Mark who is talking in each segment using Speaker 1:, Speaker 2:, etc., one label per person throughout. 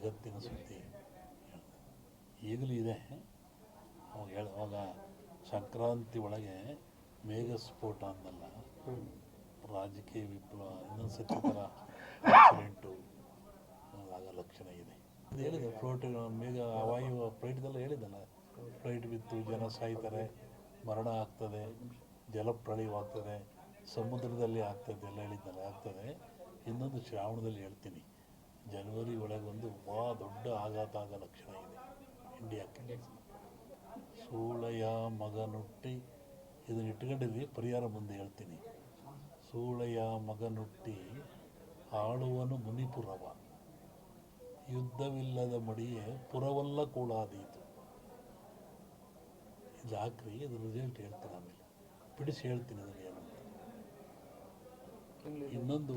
Speaker 1: ಜಗತ್ತಿನ ಸುದ್ದಿ ಈಗಲೂ ಇದೆ. ಅವಾಗ ಹೇಳ, ಅವಾಗ ಸಂಕ್ರಾಂತಿ ಒಳಗೆ ಮೇಘ ಸ್ಫೋಟ ಅಂದಲ್ಲ. ರಾಜಕೀಯ ವಿಪ್ಲವ, ಇನ್ನೊಂದು ಸತಿ ಥರ ಆಕ್ಸಿಡೆಂಟು ಆಗ ಲಕ್ಷಣ ಇದೆ. ಅದು ಹೇಳಿದೆ ಫ್ಲೋಟ್ ಮೇಘ, ವಾಯು ಫ್ಲೈಟ್ದೆಲ್ಲ ಹೇಳಿದ್ದಲ್ಲ. ಫ್ಲೈಟ್ ಬಿತ್ತು, ಜನ ಸಾಯ್ತಾರೆ, ಮರಣ ಆಗ್ತದೆ ಜಲಪ್ರಳಯವಾಗ್ತದೆ ಸಮುದ್ರದಲ್ಲಿ ಆಗ್ತದೆ, ಎಲ್ಲ ಹೇಳಿದ್ದಲ್ಲ ಆಗ್ತದೆ. ಇನ್ನೊಂದು ಶ್ರಾವಣದಲ್ಲಿ ಹೇಳ್ತೀನಿ. ಜನವರಿ ಒಳಗೊಂದು ಭಾಳ ದೊಡ್ಡ ಆಘಾತ ಆಗ ಲಕ್ಷಣ ಇದೆ ಇಂಡಿಯಾಕ್ಕೆ. ಸೂಳೆಯ ಮಗನುಟ್ಟಿ ಇದನ್ನ ಇಟ್ಕೊಂಡಿರಿ ಪರಿಹಾರ ಮುಂದೆ ಹೇಳ್ತೀನಿ. ಸೂಳೆಯ ಮಗನುಟ್ಟಿ ಆಳುವನು ಮುನಿಪುರವ. ಯುದ್ಧವಿಲ್ಲದ ಮಡಿಯೇ ಪುರವಲ್ಲ ಕೂಳಾದೀತು ಇದು ಹಾಕ್ರಿ ಇದು ರಿಸಲ್ಟ್ ಹೇಳ್ತೀನಿ ಆಮೇಲೆ. ಬಿಡಿಸಿ ಹೇಳ್ತೀನಿ ಅದನ್ನು ಏನು ಇನ್ನೊಂದು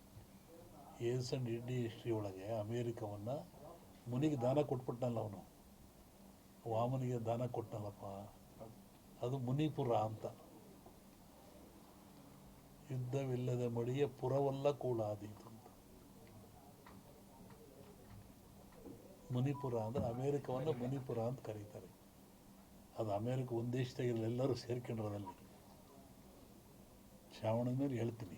Speaker 1: ಏನ್ಸಂಡ್ ಇಂಡಿ ಹಿಸ್ಟ್ರಿ ಒಳಗೆ ಅಮೇರಿಕವನ್ನು ಮುನಿಗೆ ದಾನ ಕೊಟ್ಬಿಟ್ಟನಲ್ಲ ಅವನು. ವಾಮನಿಗೆ ದಾನ ಕೊಟ್ಟನಲ್ಲಪ್ಪ ಅದು ಮುನಿಪುರ ಅಂತ. ಯುದ್ಧವಿಲ್ಲದ ಮಡಿಯ ಪುರವಲ್ಲ ಕೂಡ ಅಂತ. ಮುನಿಪುರ ಅಂದರೆ ಅಮೇರಿಕವನ್ನು ಮುನಿಪುರ ಅಂತ ಕರೀತಾರೆ. ಅದು ಅಮೇರಿಕ ಒಂದೇ ದೇಶದಾಗಿಲ್ಲ ಎಲ್ಲರೂ ಸೇರ್ಕೊಂಡಿರೋದಲ್ಲಿ ಶ್ರಾವಣ ಮೇಲೆ ಹೇಳ್ತೀನಿ.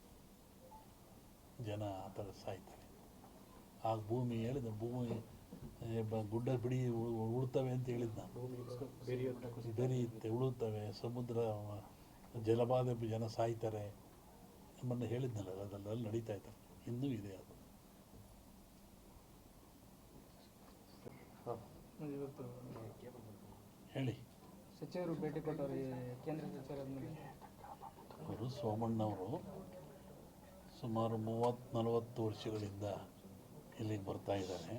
Speaker 1: ಜನ ಆ ಥರ ಸಾಯ್ತಾರೆ ಆಗ ಭೂಮಿ ಹೇಳಿದ ಭೂಮಿ ಗುಡ್ಡ ಬಿಡಿ ಉಳುತ್ತವೆ ಉಳ್ತವೆ ಅಂತ ಹೇಳಿದ್ದ ನಾನು. ಬೆರೆಯುತ್ತೆ ಉಳುತ್ತವೆ ಸಮುದ್ರ ಜಲಬಾಧೆ ಜನ ಸಾಯ್ತಾರೆ ಮೊನ್ನೆ ಹೇಳಿದ್ನಲ್ಲ ಅದೆಲ್ಲ ನಡೀತಾ ಇದ್ದಾರೆ ಇನ್ನೂ ಇದೆ ಅದು. ಹೇಳಿ.
Speaker 2: ಸಚಿವರು ಭೇಟಿ ಕೊಟ್ಟವರು ಕೇಂದ್ರ
Speaker 1: ಸಚಿವರು ಸೋಮಣ್ಣವರು. ಸುಮಾರು ಮೂವತ್ತು ನಲವತ್ತು ವರ್ಷಗಳಿಂದ ಇಲ್ಲಿಗೆ ಬರ್ತಾ ಇದ್ದಾರೆ.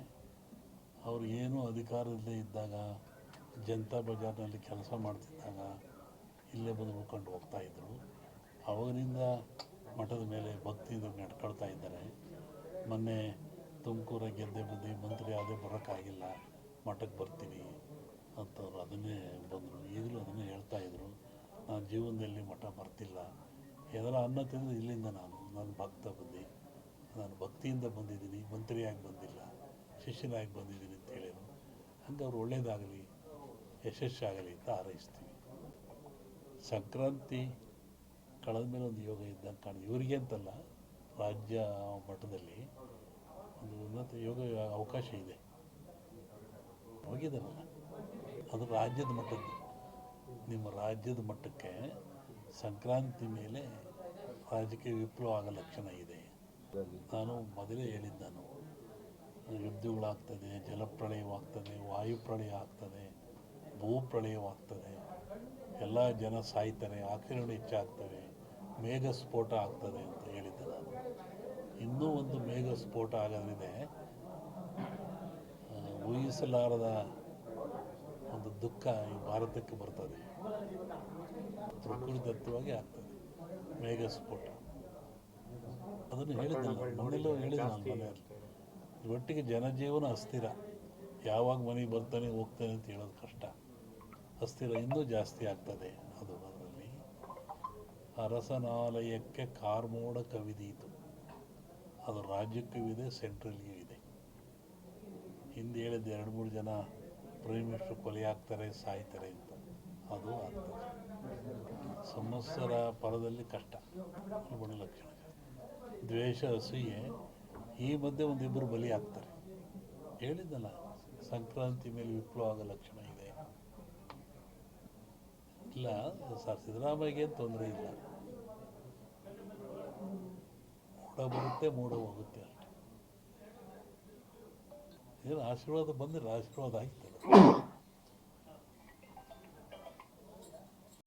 Speaker 1: ಅವರು ಏನು ಅಧಿಕಾರದಲ್ಲೇ ಇದ್ದಾಗ, ಜನತಾ ಬಜಾರ್ನಲ್ಲಿ ಕೆಲಸ ಮಾಡ್ತಿದ್ದಾಗ ಇಲ್ಲೇ ಬಂದು ಉಳ್ಕೊಂಡು ಹೋಗ್ತಾಯಿದ್ರು ಅವಾಗಿನಿಂದ ಮಠದ ಮೇಲೆ ಭಕ್ತಿಯಿಂದ ನಡ್ಕೊಳ್ತಾ ಇದ್ದಾರೆ. ಮೊನ್ನೆ ತುಮಕೂರ ಗೆದ್ದೆ ಬಂದು ಮಂತ್ರಿ ಅದೇ ಬರೋಕ್ಕಾಗಿಲ್ಲ, ಮಠಕ್ಕೆ ಬರ್ತೀನಿ ಅಂತವ್ರು ಅದನ್ನೇ ಬಂದರು. ಈಗಲೂ ಅದನ್ನೇ ಹೇಳ್ತಾ ಇದ್ರು. ನಾನು ಜೀವನದಲ್ಲಿ ಮಠ ಬರ್ತಿಲ್ಲ. ಎದರ ಅನ್ನ ತಿಂದು ಇಲ್ಲಿಂದ ನಾನು ನಾನು ಭಕ್ತ ಬಂದೆ. ನಾನು ಭಕ್ತಿಯಿಂದ ಬಂದಿದ್ದೀನಿ, ಮಂತ್ರಿಯಾಗಿ ಬಂದಿಲ್ಲ, ಶಿಷ್ಯನಾಗಿ ಬಂದಿದ್ದೀನಿ ಅಂತ ಹೇಳಿ ಹಂಗೆ ಅವ್ರು ಒಳ್ಳೇದಾಗಲಿ, ಯಶಸ್ಸಾಗಲಿ ಅಂತ ಹಾರೈಸ್ತೀವಿ. ಸಂಕ್ರಾಂತಿ ಕಳೆದ ಮೇಲೆ ಒಂದು ಯೋಗ ಇದ್ದಂಗೆ ಕಾಣಿದೆ ಇವರಿಗೆ ಅಂತಲ್ಲ, ರಾಜ್ಯ ಮಟ್ಟದಲ್ಲಿ ಒಂದು ಉನ್ನತ ಯೋಗ ಅವಕಾಶ ಇದೆ. ಹೋಗಿದ್ದಾರಲ್ಲ? ಅದು ರಾಜ್ಯದ ಮಟ್ಟದ್ದು. ನಿಮ್ಮ ರಾಜ್ಯದ ಮಟ್ಟಕ್ಕೆ ಸಂಕ್ರಾಂತಿ ಮೇಲೆ ರಾಜಕೀಯ ವಿಪ್ಲವ ಆಗೋ ಲಕ್ಷಣ ಇದೆ. ನಾನು ಮೊದಲೇ ಹೇಳಿದ್ದಾನು ಯುದ್ಧಗಳಾಗ್ತದೆ ಜಲಪ್ರಳಯವಾಗ್ತದೆ ವಾಯುಪ್ರಳಯ ಆಗ್ತದೆ ಭೂಪ್ರಳಯವಾಗ್ತದೆ. ಎಲ್ಲ ಜನ ಸಾಯ್ತಾರೆ ಆಕ್ರಮಣ ಹೆಚ್ಚಾಗ್ತವೆ ಮೇಘ ಸ್ಫೋಟ ಆಗ್ತದೆ ಅಂತ ಹೇಳಿದ್ದೆ ನಾನು. ಇನ್ನೂ ಒಂದು ಮೇಘ ಸ್ಫೋಟ ಆಗೋದ್ರಿದೆ ಆ, ಊಹಿಸಲಾರದ ಒಂದು ದುಃಖ ಈ ಭಾರತಕ್ಕೆ ಬರ್ತದೆ. ಪ್ರಕೃತಿದತ್ತವಾಗಿ ಆಗ್ತದೆ. ಮೇಘಸ್ಫೋಟ ಅದನ್ನು ಹೇಳಿದ್ದಲ್ಲ ಮೊನ್ನೆಲ್ಲೂ ಮನೆಯಲ್ಲಿ. ಒಟ್ಟಿಗೆ ಜನಜೀವನ ಅಸ್ಥಿರ. ಯಾವಾಗ ಮನೆಗೆ ಬರ್ತಾನೆ, ಹೋಗ್ತಾನೆ ಅಂತ ಹೇಳೋದು ಕಷ್ಟ. ಅಸ್ಥಿರ ಇನ್ನೂ ಜಾಸ್ತಿ ಆಗ್ತದೆ ಅದು ಅದರಲ್ಲಿ. ಅರಸನಾಲಯಕ್ಕೆ ಕಾರ್ಮೋಡ ಕವಿದೀತು. ಅದು ರಾಜ್ಯಕ್ಕೂ ಇದೆ ಸೆಂಟ್ರಲ್ಗೂ ಇದೆ. ಹಿಂದೆ ಹೇಳಿದ್ದು ಎರಡು ಮೂರು ಜನ ಪ್ರೈಮ್ ಕೊಲೆ ಆಗ್ತಾರೆ, ಸಾಯ್ತಾರೆ ಅಂತ. ಅದು ಆಗ್ತದೆ ಸಂವತ್ಸರ ಪರದಲ್ಲಿ ಕಷ್ಟ ಗುಣಲಕ್ಷಣ ಲಕ್ಷಣ ದ್ವೇಷ, ಅಸೂಯೆ, ಈ ಮಧ್ಯೆ ಒಂದಿಬ್ಬರು ಬಲಿ ಆಗ್ತಾರೆ. ಹೇಳಿದ್ದಲ್ಲ, ಸಂಕ್ರಾಂತಿ ಮೇಲೆ ವಿಪ್ಲವ ಲಕ್ಷಣ ಇದೆ. ಇಲ್ಲ, ಸರ್ ಸಿದ್ದರಾಮಯ್ಯಗೆ ತೊಂದರೆ ಇಲ್ಲ. ಮೂಡ ಬರುತ್ತೆ, ಮೂಡ ಹೋಗುತ್ತೆ ಅಷ್ಟೆ. ಏನು ಆಶೀರ್ವಾದ ಬಂದಿಲ್ಲ ಆಶೀರ್ವಾದ ಆಗ್ತದೆ.